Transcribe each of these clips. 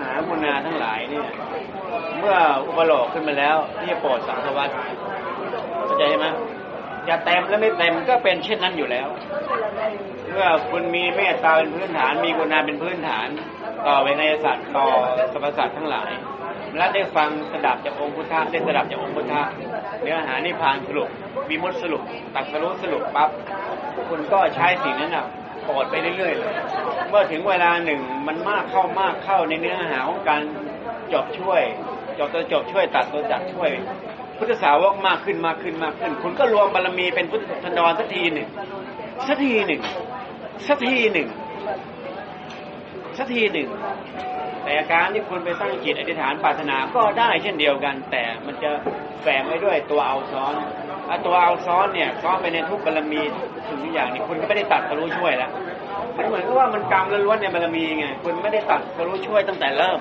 หามุนาทั้งหลายเนี่ย เมื่ออุปโลกขึ้นมาแล้วที่จะโปรดสังสวัสดิ์เข้าใจไหมจะเต็มและไม่เต็มก็เป็นเช่นนั้นอยู่แล้ว เมื่อคุณมีเมตตาเป็นพื้นฐาน มีกุณาเป็นพื้นฐาน ต่อเวนยสัตว์ต่อสรรพสัตว์ทั้งหลาย และได้ฟังสดับจากองค์พุทธะได้สดับจากองค์พุทธะเนื้อหานิพพานสรุปวิมุตติสรุปตัดสรุปสรุปปั๊บคุณก็ใช้สิ่งนั้นอะ โปรดไปเรื่อยๆเลยเมื่อถึงเวลาหนึ่งมันมากเข้ามากเข้าในเนื้อหาของการจบช่วยจบตัวจบช่วยตัดตัวจักช่วย พุทธสาวกมากขึ้นมากขึ้นมากขึ้น คุณก็รวมบารมีเป็นพุทธธันดรสักทีหนึ่งสักทีหนึ่งสักทีหนึ่งสักทีหนึ่งแต่การที่คุณไปตั้งจิตอธิษฐานปรารถนาก็ได้เช่นเดียวกัน แต่มันจะแฝงไว้ด้วยตัวเอาซ้อน ตัวเอาซ้อนเนี่ยซ้อนไปในทุกบารมีทุกอย่างนี่คุณก็ไม่ได้ตัดทะลุช่วยแล้วมันเหมือนกับว่ามันกรรมล้วนๆในบารมีไงคุณไม่ได้ตัดทะลุช่วยตั้งแต่เริ่ม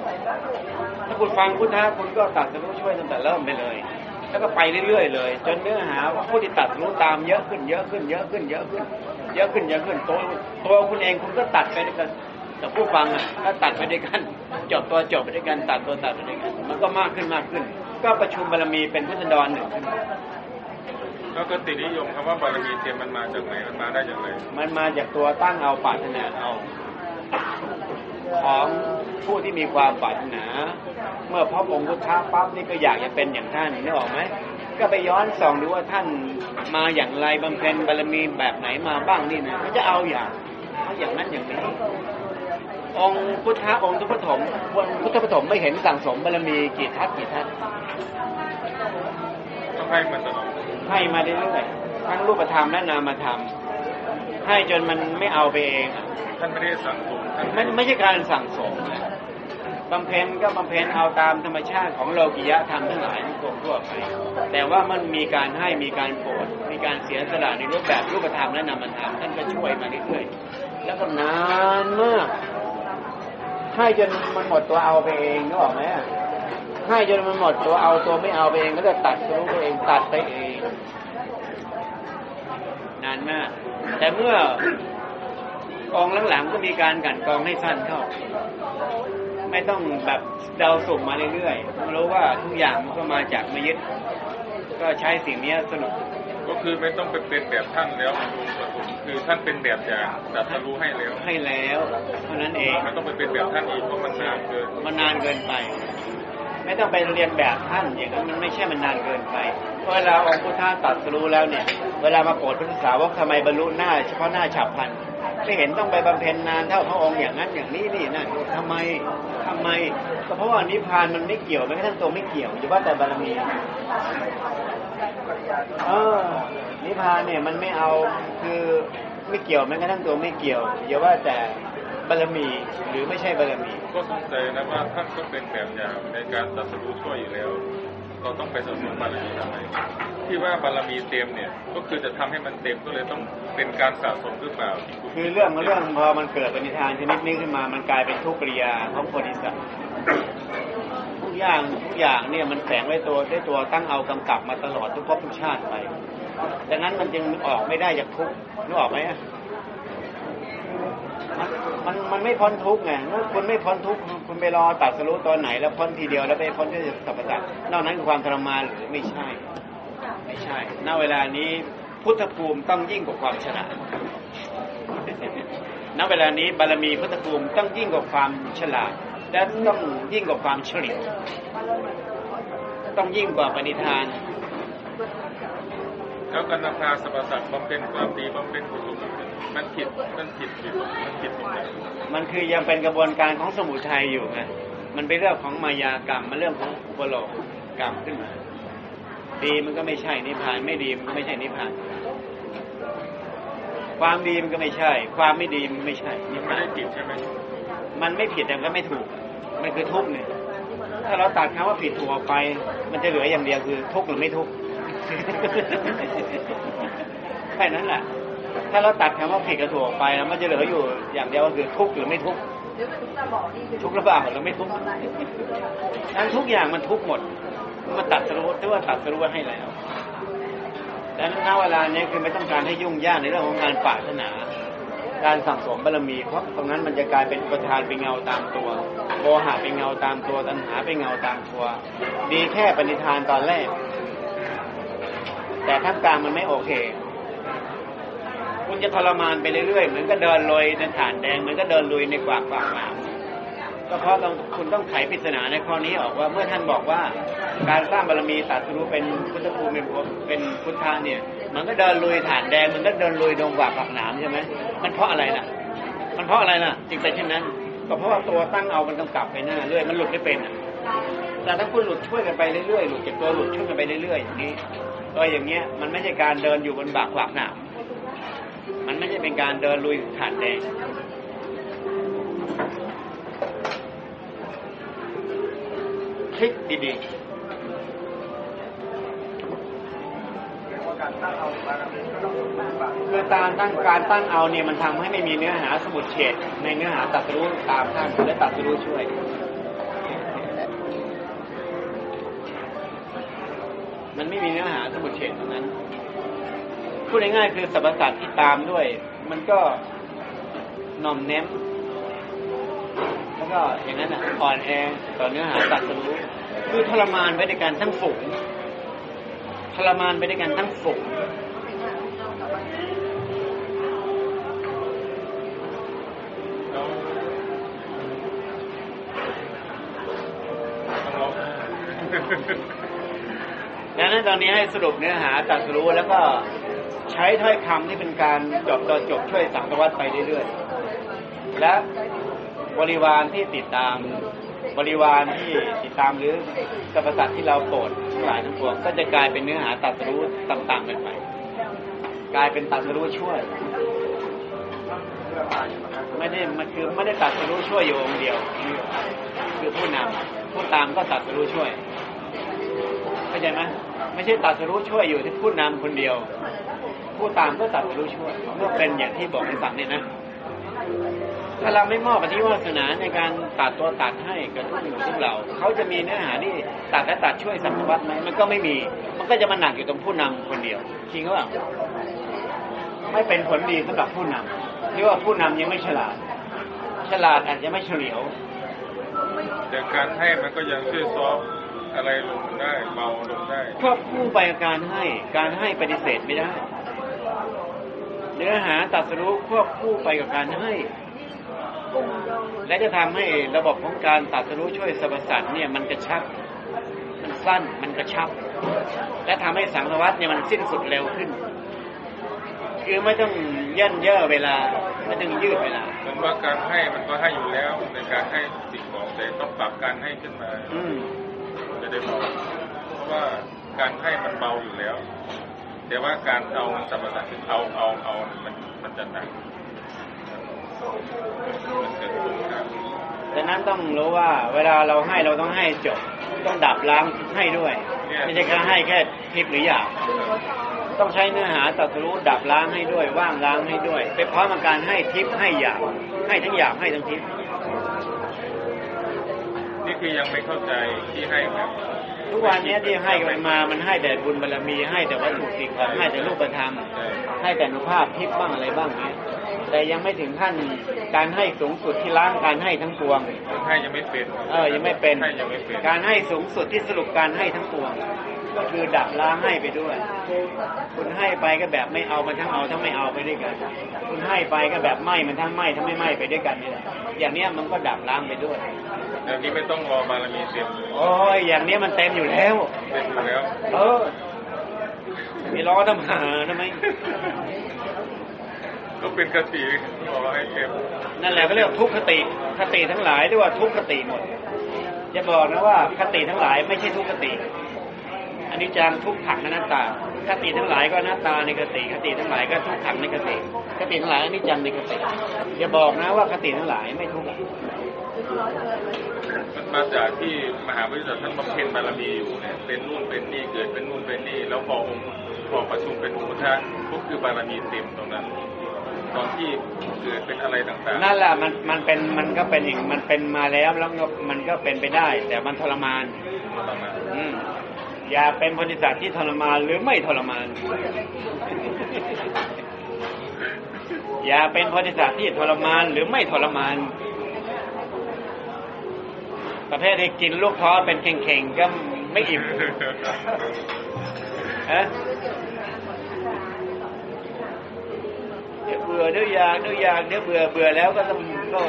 ถ้าคุณฟังพุทธะคุณก็ตัดทะลุช่วยตั้งแต่เริ่มไปเลย แล้วก็ไปเรื่อยๆเลย จนเนื้อหาผู้ที่ตัดรู้ตามเยอะขึ้นเยอะขึ้นเยอะขึ้นเยอะขึ้น เยอะขึ้นเยอะขึ้นตัวตัวคุณเองคุณก็ตัดไปด้วยกันแต่ผู้ฟังอะถ้าตัดไปด้วยกันจบตัวจบไปด้วยกันตัดตัวตัดไปด้วยกันมันก็มากขึ้นมากขึ้น ก็ประชุมบารมีเป็นพุทธดรหนึ่งขึ้น แล้วก็ตินิยมคำว่าบารมีเต็มมันมาจากไหนมันมาได้อย่างไรมันมาจากตัวตั้งเอาปรารถนาเอา ของผู้ที่มีความปรารถนา เมื่อพบองค์พุทธะปั๊บนี่ก็อยากจะเป็นอย่างท่านนึกออกไหมก็ไปย้อนส่องดูว่าท่านมาอย่างไรบำเพ็ญบารมีแบบไหนมาบ้างนี่นะก็จะเอาอย่างเอาอย่างนั้นอย่างนี้องค์พุทธะองค์ทุกปฐมองค์พุทธปฐมไม่เห็นสั่งสมบารมีกี่ทัศกี่ทัศต้องให้มันตลอด ให้มาเรื่อยๆทั้งรูปธรรมและนามธรรม ให้จนมันไม่เอาไปเองอะท่านไม่ได้สั่งสมท่านไม่ไม่ใช่การสั่งสมนะบำเพ็ญก็บำเพ็ญเอาตามธรรมชาติของโลกิยะธรรมทั้งหลายทั่วทั่วไป แต่ว่ามันมีการให้มีการโปรดมีการเสียสละในรูปแบบรูปธรรมและนามธรรมท่านก็ช่วยมาเรื่อยๆแล้วก็นานมากให้จนมันหมดตัวเอาไปเองนึกออกไหมอะให้จนมันหมดตัวเอาตัวไม่เอาไปเองก็จะตัดตัวไปเองตัดไปเอง นานมาก แต่เมื่อกองหลังๆก็มีการกลันกรองให้สั้นเข้า ไม่ต้องแบบเดาสุ่มมาเรื่อยๆรู้ว่าทุกอย่างมันก็มาจากมายึด ก็ใช้สิ่งนี้สนุกก็คือไม่ต้องไปเป็นแบบท่านแล้วดูประสมคือท่านเป็นแบบอย่างตัดสรู้ให้แล้ว ให้แล้ว เท่านั้นเองไม่ต้องไปเป็นแบบท่านอีกเพราะมันนานเกิน มันนานเกินไป ไม่ต้องไปเรียนแบบท่านอย่างนั้นมันไม่ใช่มันนานเกินไปเพราะเวลาองค์พุทธาตัดรู้แล้วเนี่ย เวลามาโปรดพระสาวกทำไมบรรลุหน้า เฉพาะหน้าฉับพลันไม่เห็นต้องไปบำเพ็ญนานเท่าพระองค์อย่างนั้นอย่างนี้นี่นั่นทำไมทำไมก็เพราะว่านิพพานมันไม่เกี่ยวแม้กระทั่งตัวไม่เกี่ยวอย่ว่าแต่บารมีเออนิพพานเนี่ยมันไม่เอาคือไม่เกี่ยวแม้กระทั่งตัวไม่เกี่ยวอย่าว่าแต่ บารมีหรือไม่ใช่บารมี ก็สงสัยนะว่าท่านก็เป็นแบบอย่างในการตัดสรู้ช่วยอยู่แล้ว เราต้องไปสะสมบารมีทำไมที่ว่าบารมีเต็มเนี่ย ก็คือจะทำให้มันเต็มก็เลยต้องเป็นการสะสมหรือเปล่าที่ณคือเรื่องเรื่องพอมันเกิดปณิธานชนิดนี้ขึ้นมา มันกลายเป็นทุกปริยาของโพธิสัตว์ทุกอย่างทุกอย่างเนี่ยมันแฝงไว้ตัวได้วยตัวตั้งเอากำกับมาตลอดทุกภพทุกชาติไปดังนั้นมันจึงออกไม่ได้จากทุกข์นึกออกไหมอะ มันมันไม่พ้นทุกข์ไงเมื่อคุณไม่พ้นทุกข์คุณไปรอตัดสรู้ตอนไหน แล้วพ้นทีเดียวแล้วไปพ้นที่สัพพสัตว์นอกนั้นคือความทรมานหรือไม่ใช่ ไม่ใช่ ณ เวลานี้พุทธภูมิต้องยิ่งกว่าความฉลาด ณ เวลานี้บารมีพุทธภูมิต้องยิ่งกว่าความฉลาด และต้องยิ่งกว่าความเฉลียว ต้องยิ่งกว่าปณิธานแล้วกันนภาสรรพสัตว์บำเพ็ญความดีบำเพ็ญกุศล มันผิดมันผิดผิดมันผิดตรงไหนมันคือยังเป็นกระบวนการของสมุทัยอยู่ไงมันเป็นเรื่องของมายากรรม มันเรื่องของอุปโลกกรรมขึ้นมาดีมันก็ไม่ใช่นิพพาน ไม่ดีมันก็ไม่ใช่นิพพาน ความดีมันก็ไม่ใช่ ความไม่ดีมันก็ไม่ใช่นิพไม่พานได้ผิดใช่ไหมมันไม่ผิดแต่มันก็ไม่ถูก มันคือทุกข์เนี่ยถ้าเราตัดคำว่าผิดถูกออกไป มันจะเหลืออย่างเดียวคือทุกข์หรือไม่ทุกข์แค่นั้นแหละ ถ้าเราตัดคำว่าผิดกับถูกออกไปแล้วมันจะเหลืออยู่อย่างเดียวก็คือทุกข์หรือไม่ทุกข์ทุกข์หรือเปล่าหรือไม่ทุกข์นั้นทุกอย่างมันทุกข์หมดมันตัดสรู้ที่ว่าตัดสรู้ไว้ให้แล้วดังนั้นณเวลานี้คือไม่ต้องการให้ยุ่งยากในเรื่องของการปรารถนา การสั่งสมบารมี เพราะตรงนั้นมันจะกลายเป็นอุปทานเป็นเงาตามตัวโมหะเป็นเงาตามตัวตัณหาเป็นเงาตามตัว ดีแค่ปณิธานตอนแรก แต่ท่ามกลางมันไม่โอเค คุณจะทรมานไปเรื่อยๆ เหมือนก็เดินลอยในฐานแดง เหมือนก็เดินลุยในกวากปากหนามก็เพราะต้องคุณต้องไขปริศนาในข้อนี้ออกว่าเมื่อท่านบอกว่า การสร้างบารมีตรัดรู้เป็นพุทธภูมิเป็นพุทธเป็นพุทธาเนี่ย มันก็เดินลุยฐานแดง มันก็เดินลุยดงกวากปากหนามใช่ไหมมันเพราะอะไรล่ะ มันเพราะอะไรล่ะจึงเป็นเช่นนั้น ก็เพราะว่าตัวตั้งเอามันกำกับไปหน้าเรื่อยมันหลุดไม่เป็นแต่ถ้าคุณหลุดช่วยกันไปเรื่อยๆหลุดเจากตัวหลุดช่วยกันไปเรื่อยๆอย่างนี้ก็อย่างเงี้ยมันไม่ใช่การเดินอยู่บนบากขวากหนาม มันไม่ใช่เป็นการเดินลุยฐานแดงคลิกดีๆคือการตั้งการตั้งเอาเนี่ยมันทำให้ไม่มีเนื้อหาสมุดเฉดในเนื้อหาตัดรู้ตามท่านและตัดรู้ช่วยมันไม่มีเนื้อหาสมุดเฉดตรงนั้น พูดง่ายๆคือสรรพสัตว์ที่ตามด้วย มันก็หน่อมแนมแล้วก็อย่างนั้นอะอ่อนแอต่อเนื้อหาตัดสรู้คือทรมานไปด้วยกันทั้งฝูงทรมานไปด้วยกันทั้งฝูงแล้วต้องร้องดังนั้นตอนนี้ให้สรุปเนื้อหาตัดสรู้แล้วก็ ใช้ถ้อยคำที่เป็นการจบตอนจบช่วยสังสวัตไปเรื่อยๆ และบริวารที่ติดตามบริวารที่ติดตามหรือสรรพสัตว์ที่เราโปรดทั้งหลายทั้งปวงก็จะกลายเป็นเนื้อหาตัดสรู้ต่างๆกันไป กลายเป็นตัดสรู้ช่วย ไม่ได้มันคือไม่ได้ตัดสรู้ช่วยอยู่องค์เดียว คือผู้นำผู้ตามก็ตัดสรู้ช่วยเข้าใจไหมไม่ใช่ตัดสรู้ช่วยอยู่ที่ผู้นำคนเดียว ผู้ตามก็ตัดสรู้ช่วยเมื่อเป็นอย่างที่บอกให้ฟังเนี่ยนะ ถ้าเราไม่มอบอธิวาสนาในการตัดตัวตัดให้กับทุกหนึ่งทุกเราเขาจะมีเนื้อหาที่ตัดและตัดช่วยสัมวัตไหมมันก็ไม่มี มันก็จะมาหนักอยู่ตรงผู้นำคนเดียว จริงหรือเปล่าไม่เป็นผลดีสำหรับผู้นำที่ว่าผู้นำยังไม่ฉลาด ฉลาดอาจจะไม่เฉลียวแต่การให้มันก็ยังช่วยซอฟต์อะไรลงได้เบาลงได้ควบคู่ไปกับการให้ การให้ปฏิเสธไม่ได้ เนื้อหาตัดสรู้ควบคู่ไปกับการให้ และจะทำให้ระบบของการตัดสรู้ช่วยสรรพสัตว์เนี่ยมันกระชับ มันสั้นมันกระชับ และทำให้สังสารวัตเนี่ยมันสิ้นสุดเร็วขึ้น คือไม่ต้องเย่นเย่อเวลาไม่ต้องยืดเวลาเหมือนว่าการให้มันก็ให้อยู่แล้วในการให้สิ่งของแต่ต้องปรับการให้ขึ้นมา อืมจะได้เบาเพราะว่าการให้มันเบาอยู่แล้ว แต่ว่าการเอาสรรพสัตว์เอาเอาเอามันมันจะหนักมันเกิดตรงกลางดังนั้นต้องรู้ว่า เวลาเราให้เราต้องให้จบ ต้องดับล้างให้ด้วย ไม่ใช่แค่ให้แค่ทิพย์หรือหยาบต้องใช้เนื้อหาตรัสรู้ดับล้างให้ด้วย ว่างล้างให้ด้วยไปพร้อมกับการให้ทิพย์ให้หยาบให้ทั้งหยาบให้ทั้งทิพย์นี่คือยังไม่เข้าใจที่ให้แบบ ทุกวันนี้ที่ให้กันมา มันให้แต่บุญบารมีให้แต่วัตถุสิ่งของให้แต่รูปธรรมใช่ให้แต่อนุภาพทิพย์บ้างอะไรบ้างเนี่ยแต่ยังไม่ถึงขั้นการให้สูงสุดที่ล้างการให้ทั้งปวง ให้ยังไม่เป็น เออยังไม่เป็นให้ยังไม่เป็น การให้สูงสุดที่สรุปการให้ทั้งปวง ก็คือดับล้างให้ไปด้วย คุณให้ไปก็แบบไม่เอามันทั้งเอาทั้งไม่เอาไปด้วยกัน คุณให้ไปก็แบบไม่มันทั้งไม่ทั้งไม่ไม่ไปด้วยกันนี่แหละ อย่างเนี้ยมันก็ดับล้างไปด้วย เดี๋ยวนี้ไม่ต้องรอบารมีเต็มโอ้ยอย่างเนี้ยมันเต็มอยู่แล้ว เต็มอยู่แล้ว เออมีล้อทำหาทำไมก็เป็นกติรอให้เต็มนั่นแหละก็เรียกว่าทุกขติคติทั้งหลายเรียกว่าทุกขติหมดจะบอกนะว่าคติทั้งหลายไม่ใช่ทุกขติอันนี้จังทุกขังอนัตตาคติทั้งหลายก็อนัตตาในคติคติทั้งหลายก็ทุกขังในคติคติทั้งหลายอันนี้จังในคติอย่าบอกนะว่าคติทั้งหลายไม่ทุกข์ มันมาจากที่มหาวิทยาลัยท่านบำเพ็ญบารมีอยู่เนี่ยเป็นนู่นเป็นนี่เกิดเป็นนู่นเป็นนี่ แล้วพอองค์พอประชุมเป็นองค์พุทธะก็คือบารมีเต็มตรงนั้น ตอนที่เกิดเป็นอะไรต่างๆนั่นแหละมันมันเป็นมันก็เป็นอย่างมันเป็นมาแล้วแล้วก็มันก็เป็นไปได้ แต่มันทรมานประมาณอืมอย่าเป็นบริษัทที่ทรมานหรือไม่ทรมาน อย่าเป็นโพธิสัตว์ที่ทรมานหรือไม่ทรมาน ประเภทที่กินลูกท้อเป็นเข่งๆก็ไม่อิ่มฮะเดี๋ยวเบื่อเดี๋ยวอยากเดี๋ยวอยากเดี๋ยวเบื่อเบื่อแล้วก็ต้องก็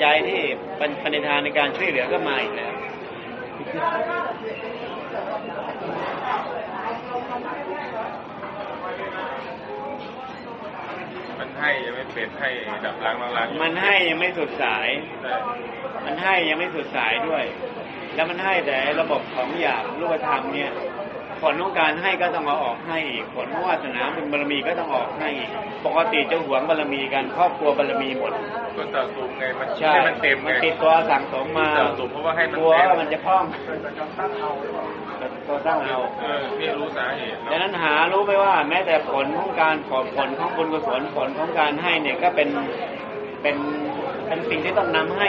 ใจที่เป็นปณิธานในการช่วยเหลือก็มาอีกแล้ว ให้ยังไม่เป็นให้ดับล้างล้างล้างมันให้ยังไม่สุดสายใช่มันให้ยังไม่สุดสายด้วย แล้วมันให้แต่ระบบของหยาบรูปธรรมเนี่ยผลของการให้ก็ต้องเอาออกให้อีกผลของวาสนาบุญบารมีก็ต้องออกให้อีกปกติจะหวงบารมีกันครอบครัวบารมีหมดก็สะสมไงมันใช่ให้มันเต็มไงมันติดตัวสั่งสมมาสะสมเพราะว่าให้มันกลัวเต็มว่ามันจะพร่อง ตัวตั้งเอาเออพี่รู้สาเหตุดังนั้นหารู้ไหมว่า แม้แต่ผลของการขอผลของบุญกุศลผลของการให้เนี่ยก็เป็นเป็นเป็นสิ่งที่ต้องนำให้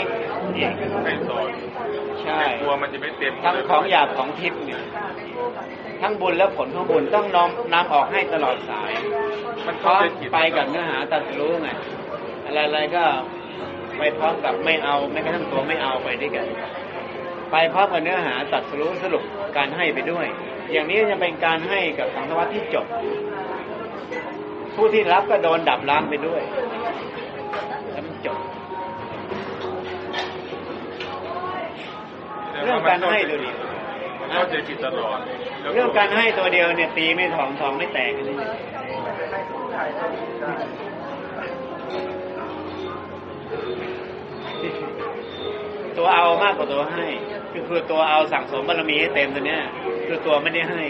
อีกให้สอนใช่กลัวมันจะไม่เต็มทั้งของหยาบของทิพย์เนี่ยทั้งบุญและผลของบุญต้องน้อมนำออกให้ตลอดสาย มันพเข้าร้อมไปกับเนื้อหาตัดรู้ไงอะไรๆก็ไปพร้อมกับไม่เอาไม่กระทั่งตัวไม่เอาไปด้วยกัน ไปพร้อมกับเนื้อหาตัดรู้สรุปการให้ไปด้วย อย่างนี้จะเป็นการให้กับสังสวัตที่จบ ผู้ที่รับก็โดนดับล้างไปด้วยแล้วมันจบเรื่องการให้ดูดิมันเข้าใจผิดตลอดเรื่องการให้ตัวเดียวเนี่ยตีไม่ถองทองไม่แตกกันนี่ตัวเอามากกว่าตัวให้ คือคือตัวเอาสั่งสมบารมีให้เต็มตัวเนี้ยคือตัวไม่ได้ให้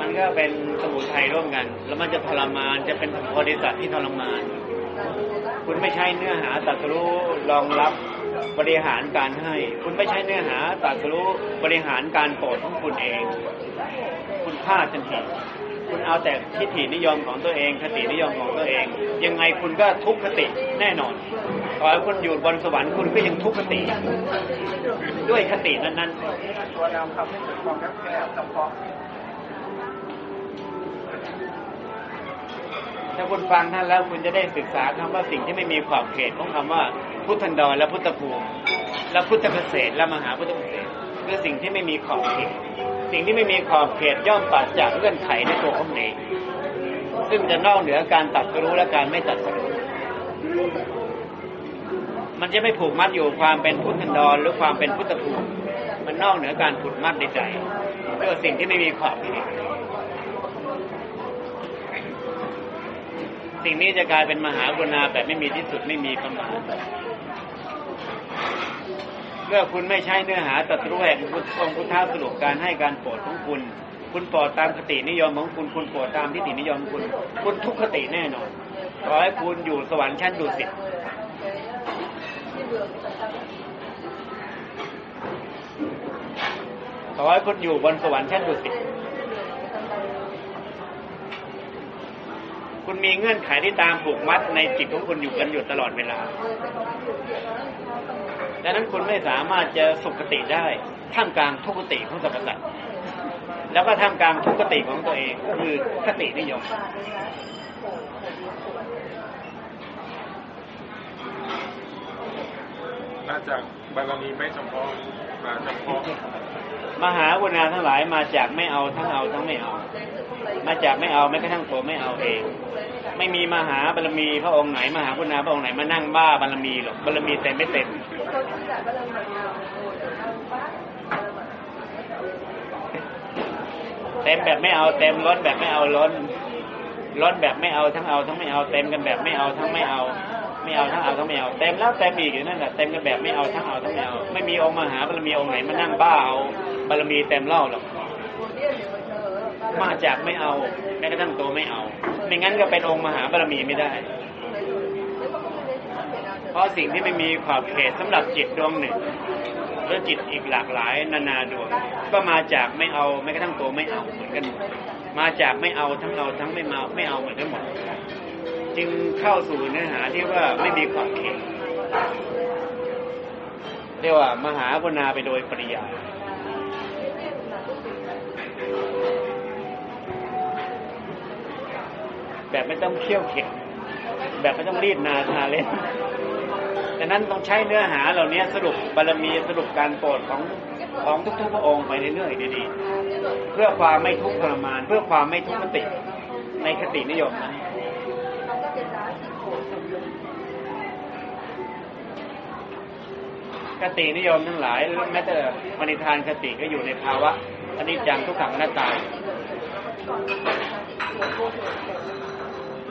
มันก็เป็นสมุทัยร่วมกัน แล้วมันจะทรมานจะเป็นโพธิสัตว์ที่ทรมาน คุณไม่ใช่เนื้อหาตรัสรู้รองรับบริหารการให้ คุณไม่ใช่เนื้อหาตรัสรู้บริหารการโปรดของคุณเอง คุณพลาดทันทีคุณเอาแต่ทิฏฐินิยมของตัวเอง คตินิยมของตัวเอง ยังไงคุณก็ทุกขติแน่นอน ต่อให้คุณอยู่บนสวรรค์คุณก็ยังทุกขติ ด้วยคตินั้นๆตัวนำทำให้เกิดความแคบแคบจำเพาะถ้าคุณฟังท่านแล้วคุณจะได้ศึกษาคำว่าสิ่งที่ไม่มีขอบเขตของคำว่า พุทธันดรและพุทธภูมิและพุทธเกษตรและมหาพุทธเกษตรคือสิ่งที่ไม่มีขอบเขต สิ่งที่ไม่มีขอบเขตย่อมปราศจากเงื่อนไขในตัวของเองซึ่งจะนอกเหนือการตัดรู้และการไม่ตัดรู้ มันจะไม่ผูกมัดอยู่ความเป็นพุทธันดรหรือความเป็นพุทธภูมิมันนอกเหนือการผูกมัดในใจเรื่องสิ่งที่ไม่มีขอบเขตสิ่งนี้จะกลายเป็นมหากรุณาแบบไม่มีที่สุดไม่มีประมาณเมื่อคุณไม่ใช่เนื้อหาตรัสรู้แห่งพุทธองค์พุทธาสรุปการให้การโปรดของคุณ คุณโปรดตามคตินิยมของคุณคุณโปรดตามทิฏฐินิยมคุณ คุณทุกขติแน่นอนขอให้คุณอยู่สวรรค์ชั้นดุสิต ขอให้คุณอยู่บนสวรรค์ชั้นดุสิตคุณมีเงื่อนไขที่ตามผูกมัดในจิตของคุณอยู่กันอยู่ตลอดเวลา ดังนั้นคุณไม่สามารถจะสุขติได้ ท่ามกลางทุกขติของสรรพสัตว์แล้วก็ท่ามกลางทุกขติของตัวเองก็คือคตินิยมน่าจากบารมีไม่เฉพาะมาเฉพาะ มหากรุณาทั้งหลายมาจากไม่เอาทั้งเอาทั้งไม่เอา มาจากไม่เอาแม้กระทั่งตัวไม่เอาเอง ไม่มีมหาบารมีพระองค์ไหนมหากรุณาพระองค์ไหนมานั่งบ้าบารมีหรอกบารมีเต็มไม่เต็มเต็มแบบไม่เอาเต็มล้นแบบไม่เอาล้นล้นแบบไม่เอาทั้งเอาทั้งไม่เอาเต็มกันแบบไม่เอาทั้งไม่เอา ไม่เอาทั้งเอาทั้งไม่เอาเต็มแล้วเต็มอีกอยู่นั่นแหละเต็มกันแบบไม่เอาทั้งเอาทั้งไม่เอาไม่มีองค์มหาบารมีองค์ไหนมานั่งบ้าเอาบารมีเต็มเล่าหรอกมาจากไม่เอาแม้กระทั่งตัวไม่เอา ไม่งั้นก็เป็นองค์มหาบารมีไม่ได้ เพราะสิ่งที่ไม่มีขอบเขตสำหรับจิตดวงหนึ่งหรือจิตอีกหลากหลายนานาดวง ก็มาจากไม่เอาแม้กระทั่งตัวไม่เอาเหมือนกันมดมาจากไม่เอาทั้งเอาทั้งไม่มาไม่เอาเหมือนกันหมด จึงเข้าสู่เนื้อหาที่ว่าไม่มีขอบเขตเรียกว่ามหากรุณาไปโดยปริยายแบบไม่ต้องเคี่ยวเข็นแบบไม่ต้องรีดนาทาเล่นดังนั้นต้องใช้เนื้อหาเหล่านี้สรุปบารมีสรุปการโปรดของของทุกๆพระองค์ไปเรื่อยๆดีๆเพื่อความไม่ทุกข์ทรมาน เพื่อความไม่ทุกขติในคตินิยมนั้น คตินิยมทั้งหลายแม้แต่มณิธานคติก็อยู่ในภาวะอนิจจังทุกขังอนัตตา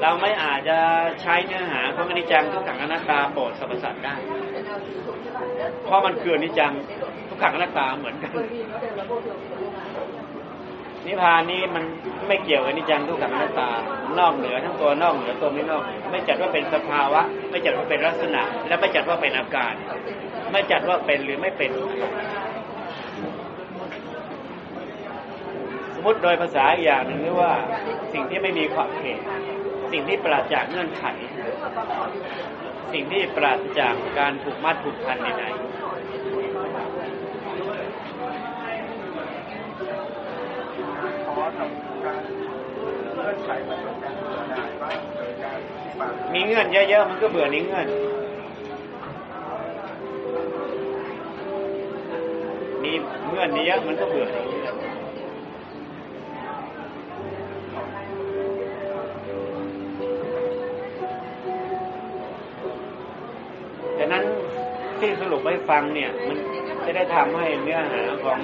เราไม่อาจจะใช้เนื้อหาของอนิจจังทุกขังอนัตตาโปรดสรรพสัตว์ได้ เพราะมันคืออนิจจังทุกขังอนัตตาเหมือนกัน นิพพานนี้มันไม่เกี่ยวกับนิจังทุกขังอนัตตานอกเหนือทั้งตัวนอกเหนือตัวไม่นอก ไม่จัดว่าเป็นสภาวะ ไม่จัดว่าเป็นลักษณะ และไม่จัดว่าเป็นอาการ ไม่จัดว่าเป็นหรือไม่เป็น สมมติโดยภาษาอีกอย่างหนึ่งเรียกว่าสิ่งที่ไม่มีขอบเขตสิ่งที่ปราศจากเงื่อนไข สิ่งที่ปราศจากการผูกมัดผูกพันใดขอทำ การเลื่อนไขมันเป็นการเบื่อหน่ายบ้างเกิดการที่ปากๆมีเงื่อนเยอะๆมันก็เบื่อในเงื่อนมีเงื่อนเยอะมันก็เบื่อนเงื่อนดังนั้นที่สรุปให้ฟังเนี่ย มันจะได้ทำให้เนื้อหาของ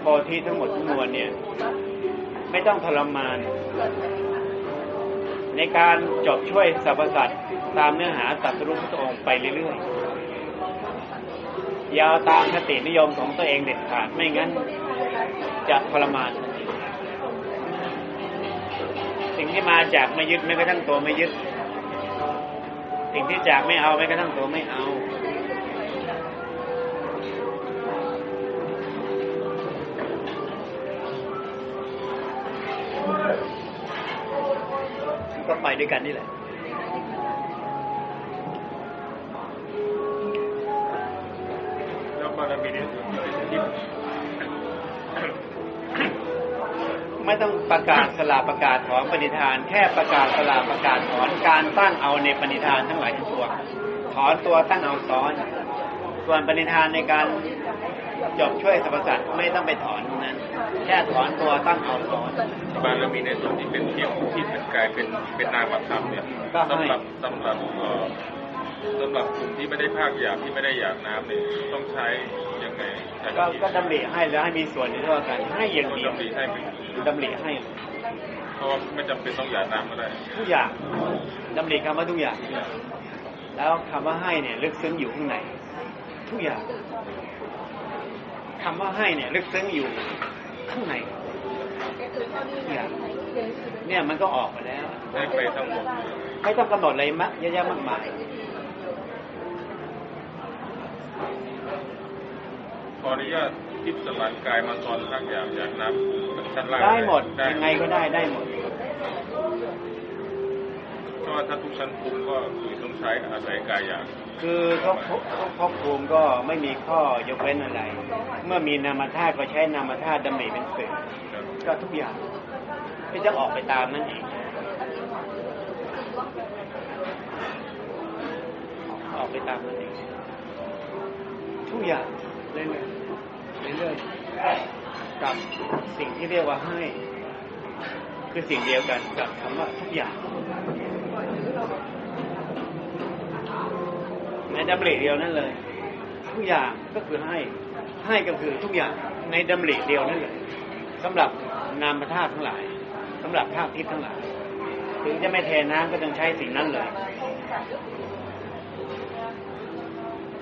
โพธิทั้งหมดทั้งมวลเนี่ย ไม่ต้องทรมาน ในการจบช่วยสรรพสัตว์ตามเนื้อหาตัดรู้พระองค์ไปเรื่อยๆอยาวตามคตินิยมของตัวเองเด็ดขาดไม่งั้น จะทรมาน สิ่งที่มาจากไม่ยึดแม้กระทั่งตัวไม่ยึด สิ่งที่จากไม่เอาแม้กระทั่งตัวไม่เอา ก็ไปด้วยกันนี่แหละ ไม่ต้องประกาศสลาประกาศถอนปณิธาน แค่ประกาศสลาประกาศถอนการตั้งเอาในปณิธานทั้งหลายทั้งปวงถอนตัวตั้งเอาซ้อน ส่วนปณิธานในการจบช่วยสรรพสัตว์ไม่ต้องไปถอนนั้น แค่ถอนตัวตั้งเอาซ้อน บารมีในส่วนที่เป็นทิพย์ที่เป็นกายเป็นเป็นนามธรรมเนี่ยก็ให้สำหรับสำหรับเอ่อสำหรับกลุ่มที่ไม่ได้ภาคหยาบที่ไม่ได้หยาบน้ำเนี่ยต้องใช้ยังไงใช้ก็วิธีก็ดำริให้แล้วให้มีส่วนในเท่ากันให้อย่างก็เดียวดำริให้เป็นดำริให้เพราะว่าไม่จำเป็นต้องหยาบน้ำก็ได้ทุกอย่างดำริคำว่าทุกอย่าง แล้วคำว่าให้เนี่ยลึกซึ้งอยู่ข้างในทุกอย่างคำว่าให้เนี่ยลึกซึ้งอยู่ข้างในทุกอย่าง เนี่ยมันก็ออกมาแล้วให้ไปทั้งหมดไม่ต้องกำหนดอะไรมะเยอะแยะมากมายขออนุญาตทิพย์สลานกายมาตอนภาคหยาบหยาบน้ำชั้นล่างได้หมดได้ยังไงก็ได้ได้หมดเพราะว่าถ้าทุกชั้นภูมิก็คือต้องใช้อาศัยกายหยาบคือทุกทุกทุกภพภูมิก็ไม่มีข้อยกเว้นอะไร เมื่อมีนามธาตุก็ใช้นามธาตุดำริเป็นสื่อครับ ก็ทุกอย่างที่จะออกไปตามนั่นเองออกไปตามนั่นเองทุกอย่างเรื่อยๆเรื่อยๆกับสิ่งที่เรียกว่าให้ คือสิ่งเดียวกันกับคำว่าทุกอย่างในดำริเดียวนั่นเลย ทุกอย่างก็คือให้ ให้ก็คือทุกอย่างในดำริเดียวนั่นเลยสำหรับ นามธาตุทั้งหลายสำหรับธาตุทิพย์ทั้งหลาย ถึงจะไม่เทน้ำก็ต้องใช้สิ่งนั้นเลย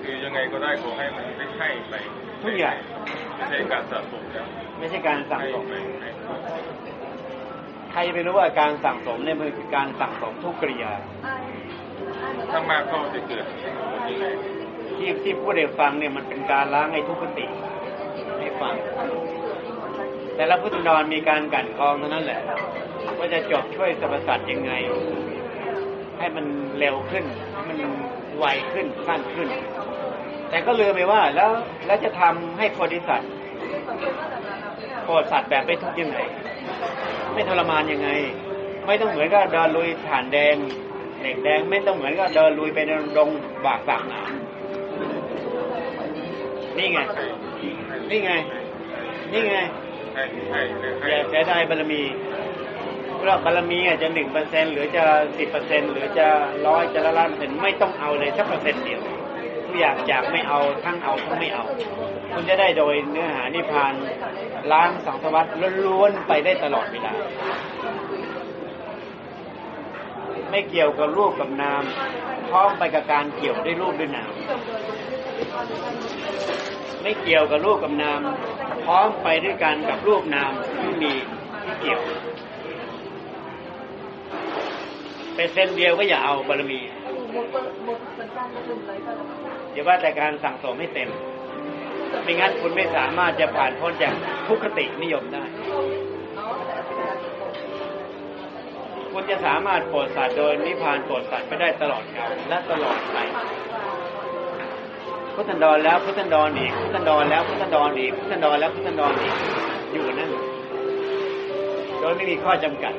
คือยังไงก็ได้ขอให้มันได้ให้ไปทุกอย่างไม่ใช่การสะสมแล้วไม่ใช่การสั่งให้สมไปให้ใครจะไปรู้ว่าการสั่งสมเนี่ยมันคือการสั่งสมทุกกริยาถ้ามากก็จะเกิดผลยังไงที่ที่ผู้เด็ฟังเนี่ยมันเป็นการล้างไอ้ทุกขติให้ฟัง แต่ละพุทธนอนมีการกันกองเท่านั้นแหละ ว่าจะจบช่วยสรรพสัตว์ยังไง ให้มันเร็วขึ้นให้มันไวขึ้นสั้นขึ้น แต่ก็ลืมไปว่าแล้วแล้วจะทำให้โพธิสัตว์โพธิสัตว์แบบไม่ทุกข์ยังไงไม่ทรมานยังไง ไม่ต้องเหมือนกับเดินลุยฐานแดงเหล็กแดงไม่ต้องเหมือนกับเดินลุยไปในดงบากปากหนามนี่ไง นี่ไง นี่ไง ให้ให้ให้อย่าเสียดายบารมีเพราะบารมีอาจจะหนึ่งเปอร์เซ็นหรือจะสิบเปอร์เซ็นหรือจะร้อยจะละล้านเปอร์เซ็นไม่ต้องเอาเลยสักเปอร์เซ็นต์เดียวทุกอย่างจากไม่เอาทั้งเอาทั้งไม่เอา คุณจะได้โดยเนื้อหานิพานล้างสังสวัตล้วนๆไปได้ตลอดเวลาไม่เกี่ยวกับรูปกับนามพร้อมไปกับการเกี่ยวด้วยรูปด้วยนาม ไม่เกี่ยวกับรูปกับนาม พร้อมไปด้วยกันกับรูปนามที่มีที่เกี่ยวเป็นเส้นเดียวก็อย่าเอาบารมีอย่าว่าแต่การสั่งสมให้เต็ม ไม่งั้นคุณไม่สามารถจะผ่านพ้นจากทุกขตินิยมได้ คุณจะสามารถโปรดสัตว์โดยนิพพานโปรดสัตว์ไปได้ตลอดกาลและตลอดไป พุทธันดรแล้วพุทธันดรอีกพุทธันดรแล้วพุทธันดรอีกพุทธันดรแล้วพุทธันดรอีกอยู่นั่นโดยไม่มีข้อจำกัด